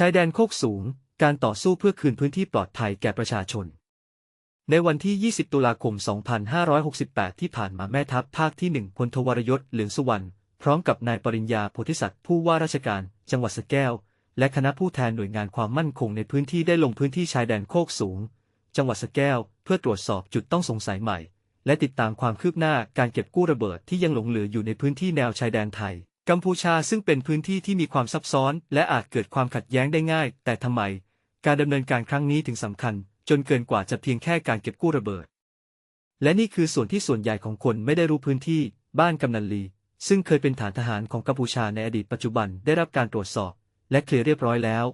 ชายแดนโคกสูง การต่อสู้เพื่อคืนพื้นที่ปลอดภัยแก่ประชาชน ในวันที่ 20 ตุลาคม 2568 ที่ผ่านมาแม่ทัพภาคที่ 1พลทวรยศเหลืองสุวรรณ พร้อมกับนายปริญญาโพธิสัตว์ผู้ว่าราชการ จังหวัดสแก้ว และคณะผู้แทนหน่วยงานความมั่นคงในพื้นที่ได้ลงพื้นที่ชายแดนโคกสูง จังหวัดสแก้ว เพื่อตรวจสอบจุดต้องสงสัยใหม่ และติดตามความคืบหน้าการเก็บกู้ระเบิดที่ยังหลงเหลืออยู่ในพื้นที่แนวชายแดนไทย กัมพูชาซึ่งเป็นพื้นที่ที่มีความซับซ้อน และอาจเกิดความขัดแย้งได้ง่าย แต่ทำไม การดำเนินการครั้งนี้ถึงสำคัญ จนเกินกว่าจะเพียงแค่การเก็บกู้ระเบิด และนี่คือส่วนที่ส่วนใหญ่ของคนไม่ได้รู้พื้นที่ บ้านกำนันลี ซึ่งเคยเป็นฐานทหารของกัมพูชาในอดีตปัจจุบันได้รับการตรวจสอบ และเคลียร์เรียบร้อยแล้ว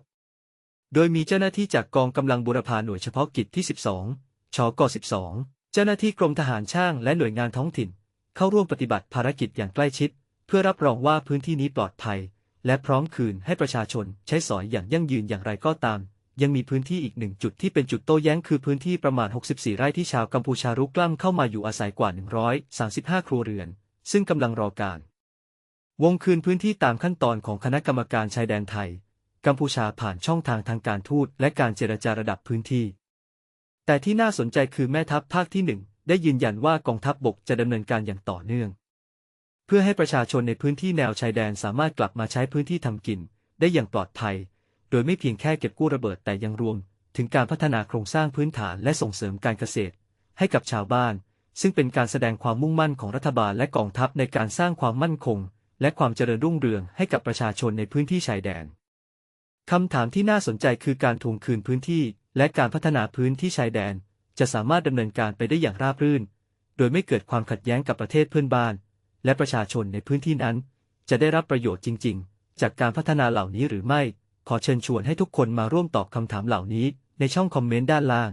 โดยมีเจ้าหน้าที่จากกองกำลังบุรพาหน่วยเฉพาะกิจที่ 12 ชก 12 เจ้าหน้าที่กรมทหารช่างและหน่วยงานท้องถิ่น เข้าร่วมปฏิบัติภารกิจอย่างใกล้ชิด เพื่อรับรองว่าพื้นที่นี้ปลอดภัย และพร้อมคืนให้ประชาชนใช้สอยอย่างยั่งยืนอย่างไรก็ตาม ยังมีพื้นที่อีกหนึ่งจุดที่เป็นจุดโต้แย้งคือพื้นที่ประมาณ 64 ไร่ที่ชาวกัมพูชารุกล้ำเข้ามาอยู่อาศัยกว่า 135 ครัวเรือน ซึ่งกำลังรอการ วงคืนพื้นที่ตามขั้นตอนของคณะกรรมการชายแดนไทย กัมพูชาผ่านช่องทางทางการทูตและการเจรจาระดับพื้นที่ แต่ที่น่าสนใจคือแม่ทัพภาคที่หนึ่งได้ยืนยันว่ากองทัพบบกจะดำเนินการอย่างต่อเนื่อง เพื่อให้ประชาชนในพื้นที่แนวชายแดนสามารถกลับมาใช้พื้นที่ทำกิน ได้อย่างปลอดภัย โดยไม่เพียงแค่เก็บกู้ระเบิดแต่ยังรวม ถึงการพัฒนาโครงสร้างพื้นฐานและส่งเสริมการเกษตร ให้กับชาวบ้าน ซึ่งเป็นการแสดงความมุ่งมั่นของรัฐบาลและกองทัพในการสร้างความมั่นคง และความเจริญรุ่งเรืองให้กับประชาชนในพื้นที่ชายแดนคำถามที่น่าสนใจคือการทวงคืนพื้นที่ และการพัฒนาพื้นที่ชายแดน จะสามารถดำเนินการไปได้อย่างราบรื่น โดยไม่เกิดความขัดแย้งกับประเทศเพื่อนบ้าน และประชาชนในพื้นที่นั้น จะได้รับประโยชน์จริง ๆ จากการพัฒนาเหล่านี้หรือไม่ ขอเชิญชวนให้ทุกคนมาร่วมตอบคำถามเหล่านี้ในช่องคอมเมนต์ด้านล่าง